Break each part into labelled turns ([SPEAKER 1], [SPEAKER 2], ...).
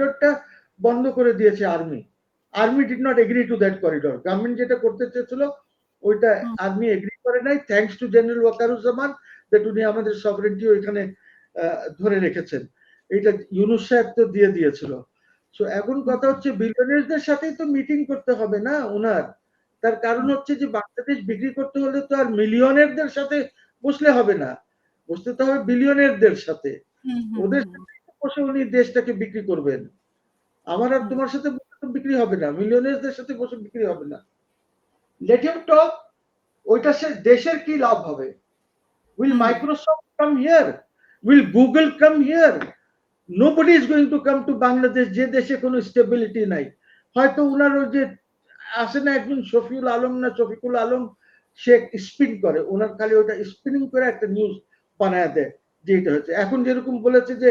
[SPEAKER 1] করিডোরটা বন্ধ করে দিয়েছে army. Army did not agree to that corridor government যেটা করতে চেয়েছিল ওইটা আর্মি এগ্রি করে নাই। Thanks to general Waker-Uz-Zaman that উনি আমাদের সভারেন্টি ওইখানে ধরে রেখেছেন। এটা ইউনুস সাহেব তো দিয়ে দিয়েছিল। সো এখন কথা হচ্ছে বিলিয়নার্সদের সাথেই তো মিটিং করতে হবে না ওনার তার কারণ হচ্ছে যে বাংলাদেশ বিক্রি করতে হলে তো আর মিলিয়নেরদের সাথে বসলে হবে না। বসতে তো হবে বিলিয়নেরদের সাথে। ওদের সাথে বসে উনি দেশটাকে বিক্রি করবেন। আমার আর তোমার সাথে বিক্রি হবে না মিলিয়নার্সদের সাথে বসে বিক্রি হবে না। লেট হিম টক ওইটা সে দেশের কি লাভ হবে? Will Microsoft come here will Google come here nobody is going to come to Bangladesh যে দেশে কোনো স্টেবিলিটি নাই। হয়তো ওনার ওই যে আসে না একজন শফিউল আলম না শফিকুল আলম সে স্পিন করে। ওনার খালি ওটা স্পিনিং করে একটা নিউজ বানায় দেয় যে এটা হচ্ছে। এখন যেরকম বলেছে যে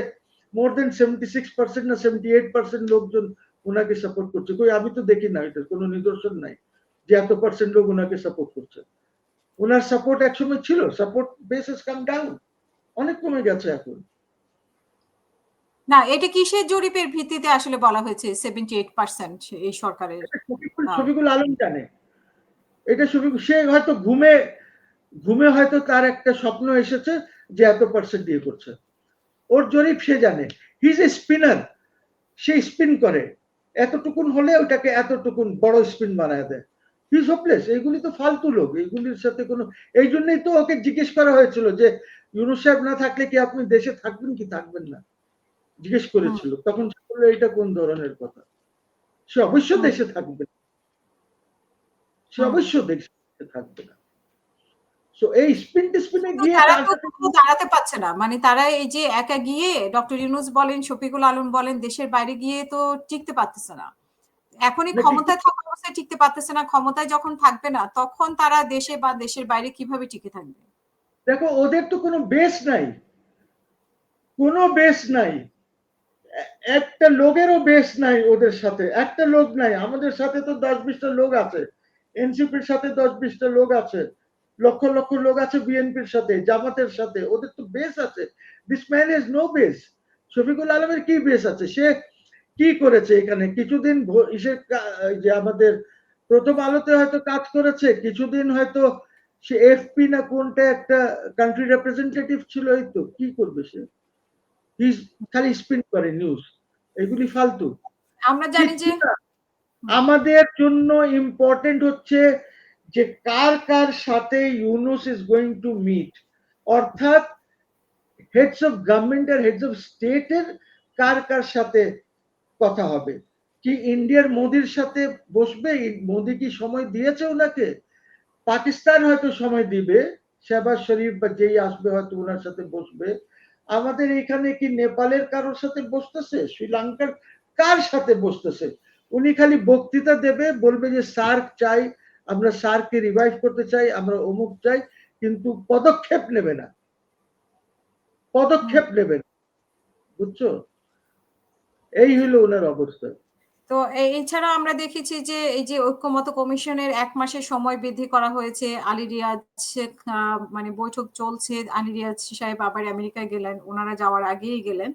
[SPEAKER 1] more then seventy six percent না সেভেন্টি এইট পার্সেন্ট লোকজন ওনাকে সাপোর্ট করছে। কই আমি তো দেখি না এটা কোনো নিদর্শন নাই যে এত পার্সেন্ট লোক ওনাকে সাপোর্ট করছে। ওনার সাপোর্ট একসময় ছিল সাপোর্ট বেসিস কাম ডাউন অনেক কমে গেছে এখন।
[SPEAKER 2] না এটা কিসের জরিপের ভিত্তিতে আসলে বলা হয়েছে সেভেন্টি এইট পার্সেন্ট এই সরকারের।
[SPEAKER 1] শফিকুল আলম জানে। এটা শফিকুল সে হয়তো ঘুমে ঘুমে হয়তো তার একটা স্বপ্ন এসেছে যে এত পার্সেন্ট দিয়ে করছে। ওর জরিপ সে জানে। হিজ এ স্পিনার সে স্পিন করে। এতটুকুন হলে ওটাকে এতটুকুন বড় স্পিন বানায় দেয়। হিজ হোপলেস এইগুলি তো ফালতু লোক। এইগুলির সাথে কোনো এই জন্যই তো ওকে জিজ্ঞেস করা হয়েছিল যে ইউনুস সাহেব না থাকলে কি আপনি দেশে থাকবেন কি থাকবেন না? জিজ্ঞেস করেছিল। তখন বলল এটা কোন ধরনের কথা? সে অবশ্য দেশে থাকবে সে অবশ্য দেশে থাকবে না। এই স্পিন স্পিনে গিয়ে
[SPEAKER 2] দাঁড়াতে পারছে না। মানে তারা এই যে একা গিয়ে ডক্টর ইউনুস বলেন শফিকুল আলম বলেন দেশের বাইরে গিয়ে তো টিকতে পারতেছে না। এখনই ক্ষমতায় থাকা অবস্থায় টিকতে পারতেছে না। ক্ষমতায় যখন থাকবে না তখন তারা দেশে বা দেশের বাইরে কীভাবে টিকে থাকবে?
[SPEAKER 1] দেখো ওদের তো কোনো বেস নাই। কোনো বেস নাই। একটা লোকেরও বেস নাই ওদের সাথে। একটা লোক নাই। আমাদের সাথে তো দশ বিশটা লোক আছে। এনসিপির সাথে দশ বিশটা লোক আছে। লক্ষ লক্ষ লোক আছে বিএনপির সাথে জামাতের সাথে ওদের তো বেস আছে। This man is no base Shafiqul আলমের কি বেস আছে? সে কি করেছে এখানে? কিছুদিন যে আমাদের প্রথম আলোতে হয়তো কাজ করেছে কিছুদিন হয়তো সে এফপি না কোনটা একটা কান্ট্রি রিপ্রেজেন্টেটিভ ছিল এই তো কি করবে সে? খালি স্পিন করে নিউজ এগুলি ফালতু।
[SPEAKER 2] আমরা জানি যে।
[SPEAKER 1] আমাদের জন্য ইম্পর্টেন্ট হচ্ছে যে কার কার সাথে Yunus is going to meet অর্থাৎ হেডস অফ গভর্নমেন্ট আর হেডস অফ স্টেটের কার কার সাথে কথা হবে? কি ইন্ডিয়ার মোদির সাথে বসবে? মোদি কি সময় দিয়েছে ওনাকে? পাকিস্তান হয়তো সময় দিবে, শেহবাজ শরীফ বা যেই আসবে হয়তো ওনার সাথে বসবে। আমাদের এখানে কি নেপালের কারোর সাথে বসতেছে? শ্রীলঙ্কার কার সাথে বসতেছে? উনি খালি বক্তৃতা দেবে, বলবে যে সার্ক চাই আমরা সার্ককে রিভাইভ করতে চাই আমরা অমুক চাই কিন্তু পদক্ষেপ নেবে না। পদক্ষেপ নেবে না। বুঝছ? এই হইল ওনার অবস্থা।
[SPEAKER 2] তো এছাড়া আমরা দেখেছি যে এই যে ঐক্যমত কমিশনের এক মাসের সময় বৃদ্ধি করা হয়েছে। আলী রিয়াজ আহ, মানে বৈঠক চলছে। আলী রিয়াজ সাহেব আবার আমেরিকায় গেলেন। ওনারা যাওয়ার আগেই গেলেন।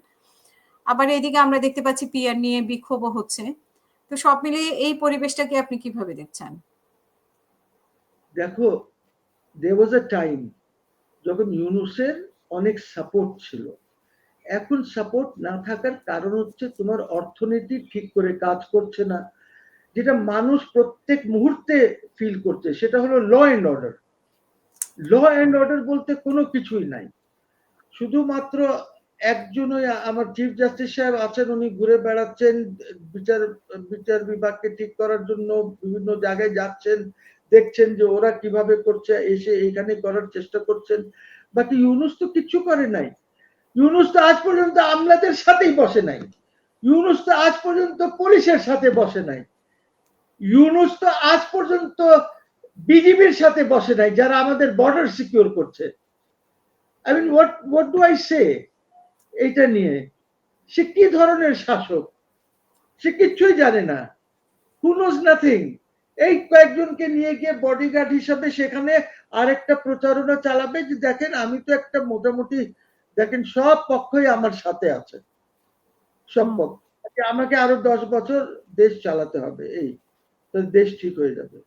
[SPEAKER 2] আবার এদিকে আমরা দেখতে পাচ্ছি পিয়ার নিয়ে বিক্ষোভও হচ্ছে। তো সব মিলিয়ে এই পরিবেশটাকে আপনি কীভাবে দেখছেন?
[SPEAKER 1] দেখো দে ওয়াজ আ টাইম যখন ইউনুসের অনেক সাপোর্ট ছিল। এখন সাপোর্ট না থাকার কারণ হচ্ছে তোমার অর্থনীতি ঠিক করে কাজ করছে না। যেটা মানুষ প্রত্যেক মুহূর্তে ফিল করছে, সেটা হলো law and order law and order বলতে কোনো কিছুই নাই। শুধুমাত্র একজনই আমার চিফ জাস্টিস সাহেব আছেন, উনি ঘুরে বেড়াচ্ছেন, বিচার বিচার বিভাগকে ঠিক করার জন্য বিভিন্ন জায়গায় যাচ্ছেন। দেখছেন যে ওরা কীভাবে করছে, এসে এখানে করার চেষ্টা করছেন। বাকি ইউনুস তো কিচ্ছু করে নাই। ইউনুস তো আজ পর্যন্ত আমলাদের সাথেই বসে নাই। ইউনুস তো আজ পর্যন্ত পুলিশের সাথে বসে নাই। ইউনুস তো আজ পর্যন্ত বিজিবির সাথে বসে নাই, যারা আমাদের বর্ডার সিকিউর করছে। I mean what what do I say এইটা নিয়ে। সে কি ধরনের শাসক? সে কিচ্ছুই জানে না। হু নোজ নাথিং এই কয়েকজনকে নিয়ে গিয়ে বডিগার্ড হিসাবে সেখানে আরেকটা প্রচারণা চালাবে যে দেখেন আমি তো একটা মোটামুটি দেখেন সব পক্ষই আমার সাথে আছে। সব পক্ষ আমাকে আরও দশ বছর দেশ চালাতে হবে এই। তো দেশ ঠিক হয়ে যাবে।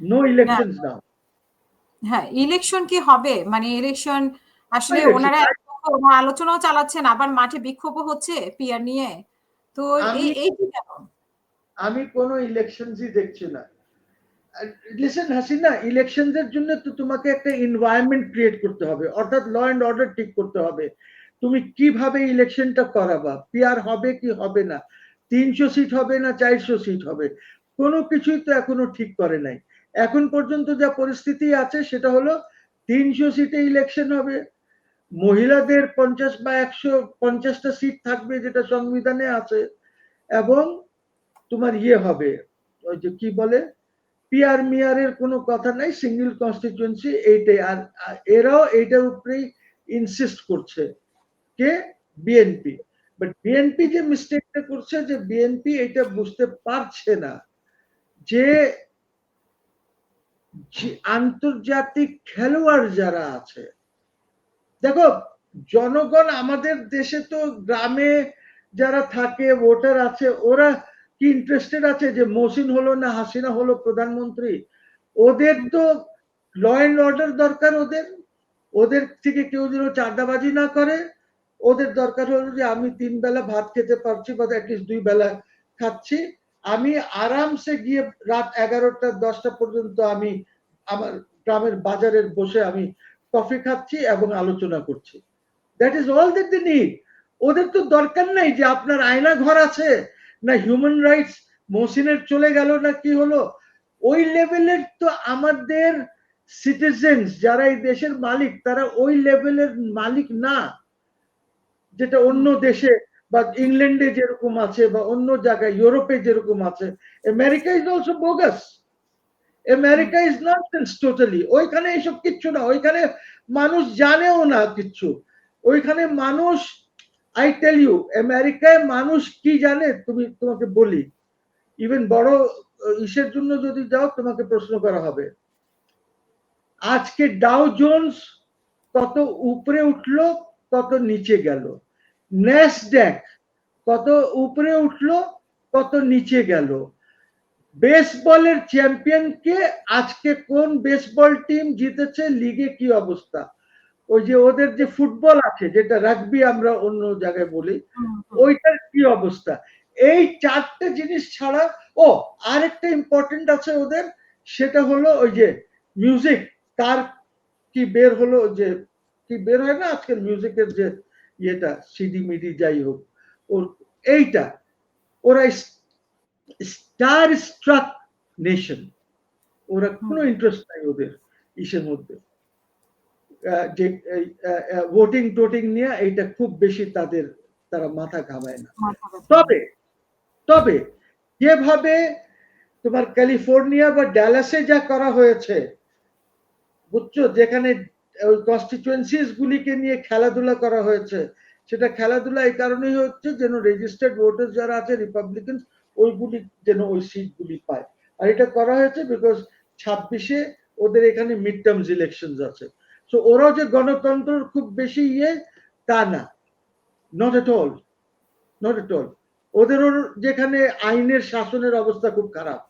[SPEAKER 1] নো ইলেকশন নাও
[SPEAKER 2] হ্যাঁ ইলেকশন কি হবে? মানে ইলেকশন আসলে ওনারা আলোচনাও চালাচ্ছেন আবার মাঠে বিক্ষোভও হচ্ছে পিয়ার নিয়ে। তো এই এই কি কেন
[SPEAKER 1] আমি কোনো ইলেকশনসই দেখছি না। লিসেন হাসিনা ইলেকশনদের জন্য তো তোমাকে একটা এনভায়রনমেন্ট ক্রিয়েট করতে হবে। অর্থাৎ ল অ্যান্ড অর্ডার ঠিক করতে হবে। তুমি কীভাবে ইলেকশনটা করাবা? পিয়ার হবে কি হবে না? তিনশো সিট হবে না চারশো সিট হবে? কোনো কিছুই তো এখনও ঠিক করে নাই। এখন পর্যন্ত যা পরিস্থিতি আছে, সেটা হলো তিনশো সিটে ইলেকশন হবে। মহিলাদের পঞ্চাশ বা একশো পঞ্চাশটা সিট থাকবে যেটা সংবিধানে আছে। এবং তোমার ইয়ে হবে। ওই যে কি বলে? পিয়ার মিয়ারের কোনো কথা নাই সিঙ্গেল কনস্টিটিউয়েন্সি এইটাই। আর এরাও এইটার উপরেই ইনসিস্ট করছে কে? বিএনপি বাট বিএনপি যে মিস্টেকটা করছে, যে বিএনপি এটা বুঝতে পারছে না যে আন্তর্জাতিক খেলোয়াড় যারা আছে, দেখো, জনগণ আমাদের দেশে তো গ্রামে যারা থাকে, ভোটার আছে, ওরা কি ইন্টারেস্টেড আছে যে মহসিন হলো না হাসিনা হলো প্রধানমন্ত্রী? ওদের তো ল অ্যান্ড অর্ডার দরকার ওদের। ওদের থেকে কেউ যেন চাঁদাবাজি না করে। ওদের দরকার হলো যে আমি তিন বেলা ভাত খেতে পারছি বা অ্যাটলিস্ট দুই বেলা খাচ্ছি। আমি আরামসে গিয়ে রাত এগারোটা, দশটা পর্যন্ত আমি আমার গ্রামের বাজারের বসে আমি কফি খাচ্ছি এবং আলোচনা করছি। That is all that the need ওদের তো দরকার নাই যে আপনার আয়না ঘর আছে। না হিউম্যান রাইটস মহসিনের চলে গেল না কি হলো? ওই লেভেলের তো আমাদের সিটিজেন্স যারা এই দেশের মালিক, তারা ওই লেভেলের মালিক না। যেটা অন্য দেশে বা ইংল্যান্ডে যেরকম আছে বা অন্য জায়গায় ইউরোপে যেরকম আছে America is also bogus America is not totally ওইখানে এসব কিচ্ছু না। ওইখানে মানুষ জানেও না কিচ্ছু ওইখানে মানুষ আই টেল ইউ আমেরিকায় মানুষ কি জানে? তুমি তোমাকে বলি। ইভেন বড় ইসের জন্য যদি যাও, তোমাকে প্রশ্ন করা হবে। আজকে ডাও জোনস কত উপরে উঠল, কত নিচে গেল। ন্যাসড্যাক কত উপরে উঠল, কত নিচে গেল। বেসবলের চ্যাম্পিয়নকে আজকে কোন বেসবল টিম জিতেছে? লিগে কি অবস্থা? ওই যে ওদের যে ফুটবল আছে যেটা রাগবি আমরা অন্য জায়গায় বলি ওইটার কি অবস্থা? এই চারটে জিনিস ছাড়া ও আরেকটা ইম্পর্টেন্ট আছে ওদের সেটা হলো ওই যে মিউজিক তার কি বের হলো যে কি বের হয় না আজকের মিউজিকের যে ইয়েটা সিডি মিডি যাই হোক ওর এইটা ওরা স্টার স্ট্রাক নেশন ওরা কোনো ইন্টারেস্ট নাই ওদের ইসের মধ্যে। যে ভোটিং টোটিং নিয়ে এইটা খুব বেশি তাদের তারা মাথা ঘামায় না। তবে তবে যেভাবে তোমার ক্যালিফোর্নিয়া বা ড্যালাসে যা করা হয়েছে বুঝছ? যেখানে ওই কনস্টিটুয়েন্সিস গুলিকে নিয়ে খেলাধুলা করা হয়েছে সেটা খেলাধুলা এই কারণেই হচ্ছে যেন রেজিস্টার্ড ভোটার যারা আছে রিপাবলিকান ওইগুলি যেন ওই সিট গুলি পায়। আর এটা করা হয়েছে বিকজ ছাব্বিশে ওদের এখানে মিড টার্মস ইলেকশন আছে। সো ওরাও যে গণতন্ত্র খুব বেশি ইয়ে তা না। Not at all not at all ওদেরও যেখানে আইনের শাসনের অবস্থা খুব খারাপ।